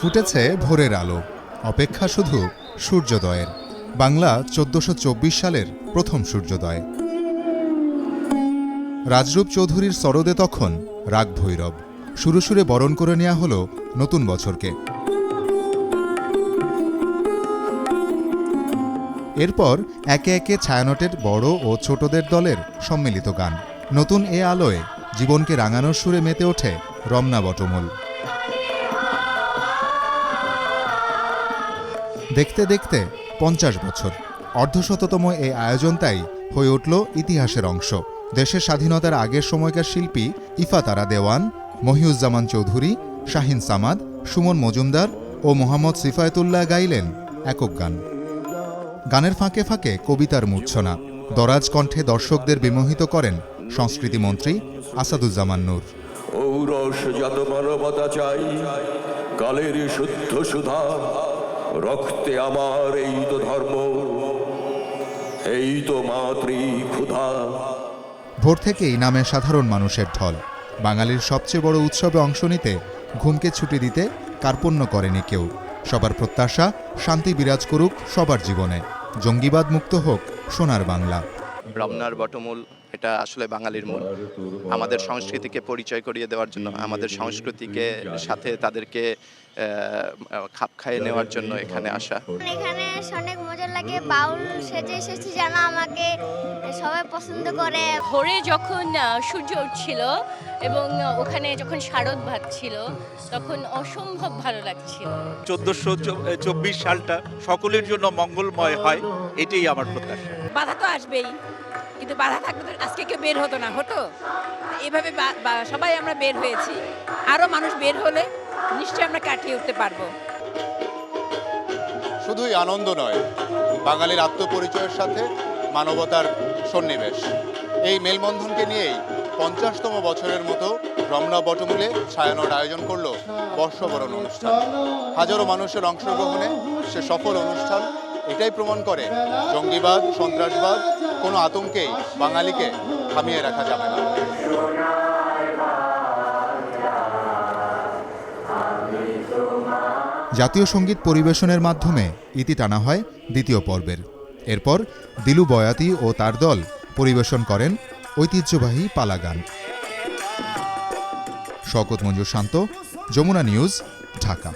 ফুটেছে ভোরের আলো। অপেক্ষা শুধু সূর্যোদয়ের। বাংলা চোদ্দশো সালের প্রথম সূর্যোদয়। রাজরূপ চৌধুরীর সরদে তখন রাগ ভৈরব। সুরে সুরে বরণ করে নেওয়া হলো নতুন বছরকে। এরপর একে একে ছায়ানটের বড় ও ছোটদের দলের সম্মিলিত গান। নতুন এ আলোয় জীবনকে রাঙানোর সুরে মেতে ওঠে রমনা বটমূল। দেখতে দেখতে পঞ্চাশ বছর। অর্ধশততম এই আয়োজন তাই হয়ে উঠল ইতিহাসের অংশ। দেশের স্বাধীনতার আগের সময়কার শিল্পী ইফাতারা দেওয়ান, মহিউজ্জামান চৌধুরী, শাহিন সামাদ, সুমন মজুমদার ও মোহাম্মদ সিফায়তুল্লাহ গাইলেন একক গান। গানের ফাঁকে ফাঁকে কবিতার মূর্ছনা। দরাজ কণ্ঠে দর্শকদের বিমোহিত করেন সংস্কৃতিমন্ত্রী আসাদুজ্জামান নূর। ঔরস যত মানবতা চাই কালের শুদ্ধ সুধা রক্তে আমার এই তো ধর্ম এই তো মাতৃ ক্ষুধা ভোর থেকেই নামে সাধারণ মানুষের ঢল। বাঙালির সবচেয়ে বড় উৎসবে অংশ নিতে ঘুমকে ছুটি দিতে কার্পণ্য করেনি কেউ। সবার প্রত্যাশা শান্তি বিরাজ করুক সবার জীবনে। জঙ্গিবাদ মুক্ত হোক সোনার বাংলা। রমনার বটমূল। এটা আসলে বাঙালির মূল আমাদের সংস্কৃতিকে পরিচয় করিয়ে দেওয়ার জন্য আমাদের সংস্কৃতিকে সাথে তাদেরকে খাপ খাইয়ে নেওয়ার জন্য এখানে আসা। এখানে অনেক মজা লাগে। বাউল সেজে এসেছি যেন আমাকে সবাই পছন্দ করে। ভোরে যখন সূর্য উঠছিল এবং ওখানে যখন শারদ ভাত ছিল তখন অসম্ভব ভালো লাগছিল। চোদ্দোশো চব্বিশ সালটা সকলের জন্য মঙ্গলময় হয় এটাই আমার প্রত্যাশা। বাধা তো আসবেই। কিন্তু বাধা থাকলে তো আজকে কেউ বের হতো না, হতো? এভাবে সবাই আমরা বের হয়েছি। আরও মানুষ বের হলে নিশ্চয়ই আমরা কাটিয়ে উঠতে পারব। শুধুই আনন্দ নয়, বাঙালির আত্মপরিচয়ের সাথে মানবতার সন্নিবেশ। এই মেলবন্ধনকে নিয়েই পঞ্চাশতম বছরের মতো রমনা বটমূলে ছায়ানট আয়োজন করল বর্ষবরণ অনুষ্ঠান। হাজারো মানুষের অংশগ্রহণে সে সফল অনুষ্ঠান এটাই প্রমাণ করে জঙ্গিবাদ, সন্ত্রাসবাদ, কোনো আতঙ্কেই বাঙালিকে থামিয়ে রাখা যাবে না। জাতীয় সংগীত পরিবেশনের মাধ্যমে ইতি টানা হয় দ্বিতীয় পর্বের। এরপর দিলু বয়াতি ও তার দল পরিবেশন করেন ঐতিহ্যবাহী পালা গান শকত মঞ্জুর শান্ত, যমুনা নিউজ, ঢাকা।